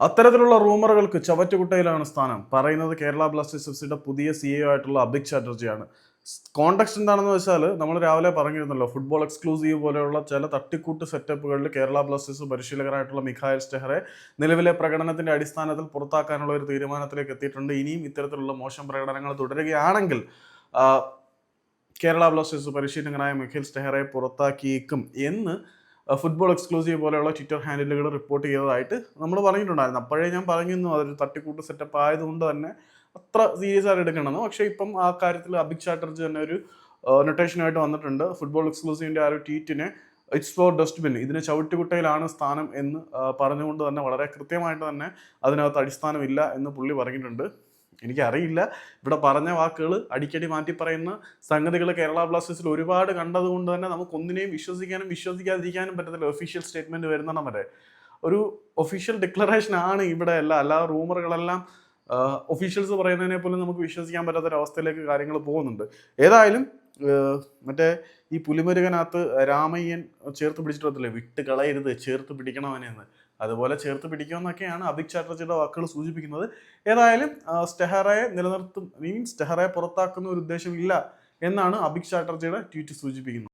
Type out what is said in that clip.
അത്തരത്തിലുള്ള റൂമറുകൾക്ക് ചവറ്റുകുട്ടയിലാണ് സ്ഥാനം. പറയുന്നത് കേരള ബ്ലാസ്റ്റേഴ്സ് എഫ് സിയുടെ പുതിയ സി എ ആയിട്ടുള്ള അഭിക് ചാറ്റർജിയാണ്. കോണ്ടക്സ്റ്റ് എന്താണെന്ന് വെച്ചാൽ നമ്മൾ രാവിലെ പറഞ്ഞിരുന്നല്ലോ ഫുട്ബോൾ എക്സ്ക്ലൂസീവ് പോലെയുള്ള ചില തട്ടിക്കൂട്ട് സെറ്റപ്പുകളിൽ കേരള ബ്ലാസ്റ്റേഴ്സ് പരിശീലകരായിട്ടുള്ള മിഖായൽ സ്റ്റെഹറെ നിലവിലെ പ്രകടനത്തിന്റെ അടിസ്ഥാനത്തിൽ പുറത്താക്കാനുള്ള ഒരു തീരുമാനത്തിലേക്ക് എത്തിയിട്ടുണ്ട്. ഇനിയും ഇത്തരത്തിലുള്ള മോശം പ്രകടനങ്ങൾ തുടരുകയാണെങ്കിൽ കേരള ബ്ലാസ്റ്റേഴ്സ് പരിശീലകനായ മിഖേൽ സ്റ്റെഹറെ പുറത്താക്കിയേക്കും എന്ന് ഫുട്ബോൾ എക്സ്ക്ലൂസീവ് പോലെയുള്ള ട്വിറ്റർ ഹാൻഡിലുകൾ റിപ്പോർട്ട് ചെയ്തതായിട്ട് നമ്മൾ പറഞ്ഞിട്ടുണ്ടായിരുന്നു. അപ്പോഴേ ഞാൻ പറഞ്ഞിരുന്നു അതൊരു തട്ടിക്കൂട്ട് സെറ്റപ്പ് ആയതുകൊണ്ട് തന്നെ അത്ര സീരിയസ് ആയിട്ട് എടുക്കണമെന്ന്. പക്ഷേ ഇപ്പം ആ കാര്യത്തിൽ അഭിക് ചാറ്റർജി തന്നെ ഒരു നൊട്ടേഷനായിട്ട് വന്നിട്ടുണ്ട്. ഫുട്ബോൾ എക്സ്ക്ലൂസീവിന്റെ ആ ഒരു ട്വീറ്റിനെ ഇറ്റ്സ് ഫോർ ഡസ്റ്റ്ബിൻ ഇതിന് ചവിട്ടുകുട്ടയിലാണ് സ്ഥാനം എന്ന് പറഞ്ഞുകൊണ്ട് തന്നെ വളരെ കൃത്യമായിട്ട് തന്നെ അതിനകത്ത് അടിസ്ഥാനമില്ല എന്ന് പുള്ളി പറഞ്ഞിട്ടുണ്ട്. എനിക്കറിയില്ല. ഇവിടെ പറഞ്ഞ വാക്കുകൾ അടിക്കടി മാറ്റി പറയുന്ന സംഗതികൾ കേരള ബ്ലാസ്റ്റേഴ്സിൽ ഒരുപാട് കണ്ടതുകൊണ്ട് തന്നെ നമുക്ക് ഒന്നിനെയും വിശ്വസിക്കാനും വിശ്വസിക്കാതിരിക്കാനും പറ്റത്തില്ല. ഒഫീഷ്യൽ സ്റ്റേറ്റ്മെന്റ് വരുന്നതാണ് വരെ. ഒരു ഒഫീഷ്യൽ ഡിക്ലറേഷൻ ആണ് ഇവിടെ അല്ല അല്ലാതെ റൂമറുകളെല്ലാം ഒഫീഷ്യൽസ് പറയുന്നതിനെ പോലും നമുക്ക് വിശ്വസിക്കാൻ പറ്റാത്തൊരവസ്ഥയിലേക്ക് കാര്യങ്ങൾ പോകുന്നുണ്ട്. ഏതായാലും മറ്റേ ഈ പുലിമുരുകനകത്ത് രാമയ്യൻ ചേർത്ത് പിടിച്ചിട്ടില്ലേ വിട്ട് കളയരുത് ചേർത്ത് പിടിക്കണവനെന്ന് അതുപോലെ ചേർത്ത് പിടിക്കുമെന്നൊക്കെയാണ് അഭിക് ചാറ്റർജിയുടെ വാക്കുകൾ സൂചിപ്പിക്കുന്നത്. ഏതായാലും സ്റ്റെഹറയെ നിലനിർത്തും മീൻസ് സ്റ്റെഹറയെ പുറത്താക്കുന്ന ഒരു ഉദ്ദേശമില്ല എന്നാണ് അഭിക് ചാറ്റർജിയുടെ ട്വീറ്റ് സൂചിപ്പിക്കുന്നത്.